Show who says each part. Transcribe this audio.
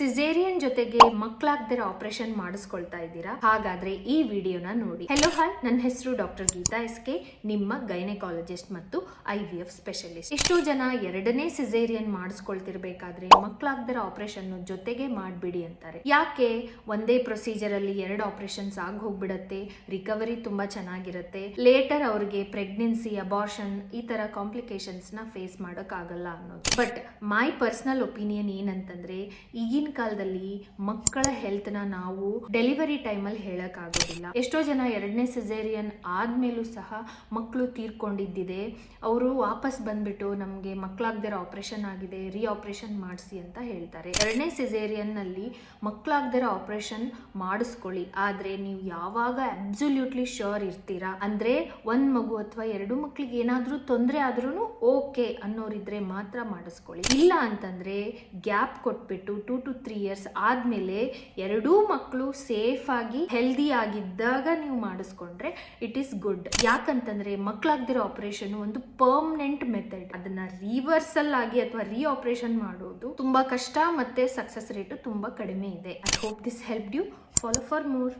Speaker 1: Caesarean ಜೊತೆಗೆ ಮಕ್ಕಳಾಗ್ದಿರೋ operation ಮಾಡಿಸ್ಕೊಳ್ತಾ ಇದ್ದೀರಾ? ಹಾಗಾದ್ರೆ ಈ ವಿಡಿಯೋನ ನೋಡಿ. ಹೆಲೋ ಹಾಯ್ ನನ್ನ ಹೆಸರು ಡಾಕ್ಟರ್ ಗೀತಾ ಎಸ್ ಕೆ ನಿಮ್ಮ ಗೈನೆಕಾಲಜಿಸ್ಟ್ ಮತ್ತು ಐ ವಿ ಎಫ್ ಸ್ಪೆಷಲಿಸ್ಟ್ ಎಷ್ಟೋ ಜನ ಎರಡನೇ ಸಿಸೇರಿಯನ್ ಮಾಡಿಸ್ಕೊಳ್ತಿರ್ಬೇಕಾದ್ರೆ ಮಕ್ಕಳಾಗ್ದಿರೋ ಆಪರೇಷನ್ ಜೊತೆಗೆ ಮಾಡ್ಬಿಡಿ ಅಂತಾರೆ. ಯಾಕೆ? ಒಂದೇ ಪ್ರೊಸೀಜರ್ ಅಲ್ಲಿ ಎರಡು ಆಪರೇಷನ್ಸ್ ಆಗಿ ಹೋಗ್ಬಿಡತ್ತೆ ರಿಕವರಿ ತುಂಬಾ ಚೆನ್ನಾಗಿರುತ್ತೆ. ಲೇಟರ್ ಅವ್ರಿಗೆ ಪ್ರೆಗ್ನೆನ್ಸಿ ಅಬಾರ್ಷನ್ ಈ ತರ ಕಾಂಪ್ಲಿಕೇಶನ್ಸ್ನ ಫೇಸ್ ಮಾಡೋಕ್ಕಾಗಲ್ಲ ಅನ್ನೋದು. ಬಟ್ ಮೈ ಪರ್ಸನಲ್ ಒಪಿನಿಯನ್ ಏನಂತಂದ್ರೆ, ಈಗಿನ ಕಾಲದಲ್ಲಿ ಮಕ್ಕಳ ಹೆಲ್ತ್ನ ನಾವು ಡೆಲಿವರಿ ಟೈಮಲ್ಲಿ ಹೇಳಕ್ ಆಗೋದಿಲ್ಲ ಎಷ್ಟೋ ಜನ ಎರಡನೇ ಸಿಜೇರಿಯನ್ ಆದ್ಮೇಲೂ ಸಹ ಮಕ್ಕಳು ತೀರ್ಕೊಂಡಿದ್ದಿದೆ. ಅವರು ವಾಪಸ್ ಬಂದ್ಬಿಟ್ಟು ನಮಗೆ ಮಕ್ಕಳಾಗ್ದಿರೋ ಆಪರೇಷನ್ ಆಗಿದೆ ರೀ ಆಪರೇಷನ್ ಮಾಡಿಸಿ ಅಂತ ಹೇಳ್ತಾರೆ. ಎರಡನೇ ಸಿಸೇರಿಯನ್ನಲ್ಲಿ ಮಕ್ಕಳಾಗ್ದಿರೋ ಆಪರೇಷನ್ ಮಾಡಿಸ್ಕೊಳ್ಳಿ. ಆದ್ರೆ ನೀವು ಯಾವಾಗ ಅಬ್ಸೊಲ್ಯೂಟ್ಲಿ ಶ್ಯೂರ್ ಇರ್ತೀರಾ? ಅಂದ್ರೆ ಒಂದ್ ಮಗು ಅಥವಾ ಎರಡು ಮಕ್ಳಿಗೆ ಏನಾದ್ರೂ ತೊಂದರೆ ಆದ್ರೂ ಓಕೆ ಅನ್ನೋರಿದ್ರೆ ಮಾತ್ರ ಮಾಡಿಸ್ಕೊಳ್ಳಿ. ಇಲ್ಲ ಅಂತಂದ್ರೆ ಗ್ಯಾಪ್ ಕೊಟ್ಬಿಟ್ಟು ಟೂ ಟು ತ್ರೀ ಇಯರ್ಸ್ ಆದಮೇಲೆ ಎರಡೂ ಮಕ್ಕಳು ಸೇಫ್ ಆಗಿ ಹೆಲ್ದಿ ಆಗಿದ್ದಾಗ ನೀವು ಮಾಡಿಸ್ಕೊಂಡ್ರೆ ಇಟ್ ಈಸ್ ಗುಡ್ ಯಾಕಂತಂದ್ರೆ ಮಕ್ಕಳಾಗ್ದಿರೋ ಆಪರೇಷನ್ ಒಂದು ಪರ್ಮನೆಂಟ್ ಮೆಥಡ್ ಅದನ್ನ ರಿವರ್ಸಲ್ ಆಗಿ ಅಥವಾ ರೀ ಆಪರೇಷನ್ ಮಾಡೋದು ತುಂಬಾ ಕಷ್ಟ ಮತ್ತೆ ಸಕ್ಸಸ್ ರೇಟು ತುಂಬಾ ಕಡಿಮೆ ಇದೆ. I hope this help you follow for more